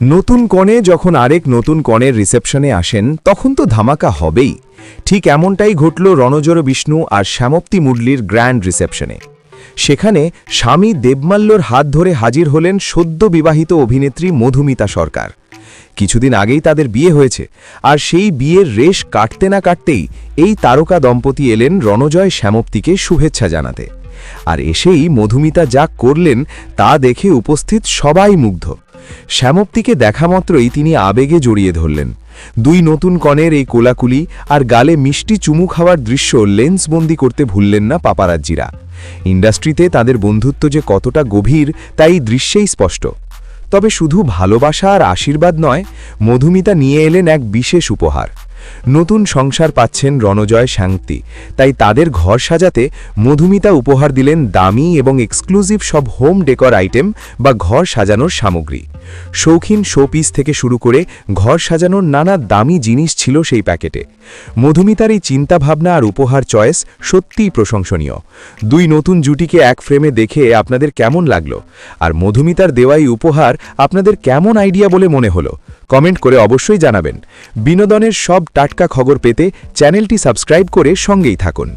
নতুন কনে যখন আরেক নতুন কনের রিসেপশনে আসেন, তখন তো ধামাকা হবেই। ঠিক এমনটাই ঘটল রণজর বিষ্ণু আর শ্যামপ্তি মুরলির গ্র্যান্ড রিসেপশনে সেখানে স্বামী দেবমাল্যর হাত ধরে হাজির হলেন সদ্য বিবাহিত অভিনেত্রী মধুমিতা সরকার। কিছুদিন আগেই তাদের বিয়ে হয়েছে, আর সেই বিয়ের রেশ কাটতে না কাটতেই এই তারকা দম্পতি এলেন রণজয় শ্যামপ্তিকে শুভেচ্ছা জানাতে। আর এসেই মধুমিতা যা করলেন, তা দেখে উপস্থিত সবাই মুগ্ধ। শ্যামপ্তিকে দেখামাত্রই তিনি আবেগে জড়িয়ে ধরলেন। দুই নতুন কনের এই কোলাকুলি আর গালে মিষ্টি চুমু খাওয়ার দৃশ্য লেন্সবন্দি করতে ভুললেন না পাপারাজ্জিরা। ইন্ডাস্ট্রিতে তাদের বন্ধুত্ব যে কতটা গভীর তাই দৃশ্যেই স্পষ্ট। তবে শুধু ভালোবাসা আর আশীর্বাদ নয়, মধুমিতা নিয়ে এলেন এক বিশেষ উপহার। নতুন সংসার পাচ্ছেন রণজয় শান্তি তাই তাদের ঘর সাজাতে মধুমিতা উপহার দিলেন দামি এবং এক্সক্লুসিভ সব হোম ডেকর আইটেম বা ঘর সাজানোর সামগ্রী। শৌখিন শোপিস থেকে শুরু করে ঘর সাজানোর নানা দামি জিনিস ছিল সেই প্যাকেটে। মধুমিতার এই চিন্তাভাবনা আর উপহার চয়েস সত্যিই প্রশংসনীয়। দুই নতুন জুটিকে এক ফ্রেমে দেখে আপনাদের কেমন লাগল? আর মধুমিতার দেওয়াই উপহার আপনাদের কেমন আইডিয়া বলে মনে হলো? কমেন্ট করে অবশ্যই জানাবেন। বিনোদনের সব টাটকা খবর পেতে চ্যানেলটি সাবস্ক্রাইব করে সঙ্গেই থাকুন।